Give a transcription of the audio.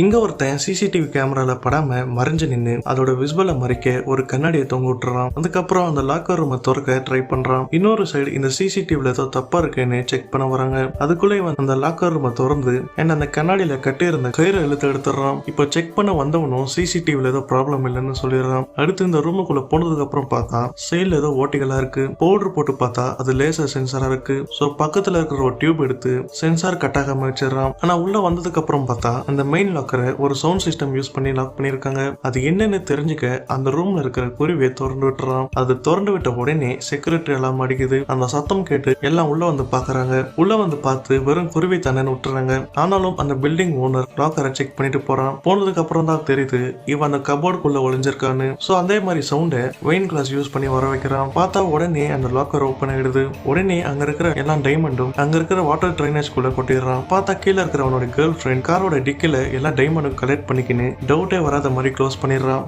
இங்க ஒருத்தன் சிசிடிவி கேமரால படாம மறைஞ்சு நின்னு அதோட விஸ்வலை மறைக்க ஒரு கண்ணாடியை தொங்க விட்டுறான். அதுக்கப்புறம் அந்த லாக்கர் ரூமை திறக்க ட்ரை பண்றான். இன்னொரு சைடு இந்த சிசிடிவில ஏதோ தப்பா இருக்குன்னு செக் பண்ண வராங்க. அதுக்குள்ளே இவன் அந்த லாக்கர் ரூமை திறந்து அண்ட் அந்த கண்ணாடியில கட்டியிருந்த கயிறு கயிறை இழுத்து எடுத்துடுறான். இப்போ செக் பண்ண வந்தவனும் சிசிடிவில ஏதோ ப்ராப்ளம் இல்லைன்னு சொல்லிடுறான். அடுத்து இந்த ரூமுக்குள்ள போனதுக்கு அப்புறம் பார்த்தா சைடுல ஏதோ ஓட்டிகளா இருக்கு. பவுடர் போட்டு பார்த்தா அது லேசர் சென்சாராக இருக்கு. ஸோ பக்கத்துல இருக்கிற ஒரு டியூப் எடுத்து சென்சார் கட்டாக அமைச்சிடுறான் ஆனால் ஆனா உள்ள வந்ததுக்கு அப்புறம் பார்த்தா அந்த மெயின் லாக்கரை ஒரு சவுண்ட் சிஸ்டம் யூஸ் பண்ணி லாக் பண்ணியிருக்காங்க. அது என்னன்னு தெரிஞ்சுக்க அந்த ரூம்ல இருக்கிற குருவியை திறந்து விட்டுறான். அது திறந்து விட்ட உடனே செக்யூரிட்டி எல்லாம் அடிக்குது. அந்த சத்தம் கேட்டு எல்லாம் உள்ள வந்து பாக்குறாங்க உள்ள வந்து பார்த்து வெறும் குருவி தானே விட்டுறாங்க. ஆனாலும் அந்த பில்டிங் ஓனர் லாக்கரை செக் பண்ணிட்டு போறான். போனதுக்கு அப்புறம் தான் தெரியுது இவன் அந்த கபோர்டுக்குள்ள ஒளிஞ்சிருக்கான்னு. சோ அதே மாதிரி சவுண்டை வெயின் கிளாஸ் யூஸ் பண்ணி வர வைக்கிறான். பார்த்தா உடனே அந்த லாக்கர் ஓப்பன் ஆயிடுது. உடனே அங்க இருக்கிற எல்லா டைமண்டும் அங்க இருக்கிற வாட்டர் ட்ரைனேஜ் குள்ள கொட்டிடுறான். பார்த்தா கீழே இருக்கிற அவனோட கேர்ள் ஃப்ரெண்ட் காரோட டிக்கில எல்லா டைமண்டை கலெக்ட் பண்ணிக்கின்னு டவுட்டே வராத மாதிரி க்ளோஸ் பண்ணிடுறான்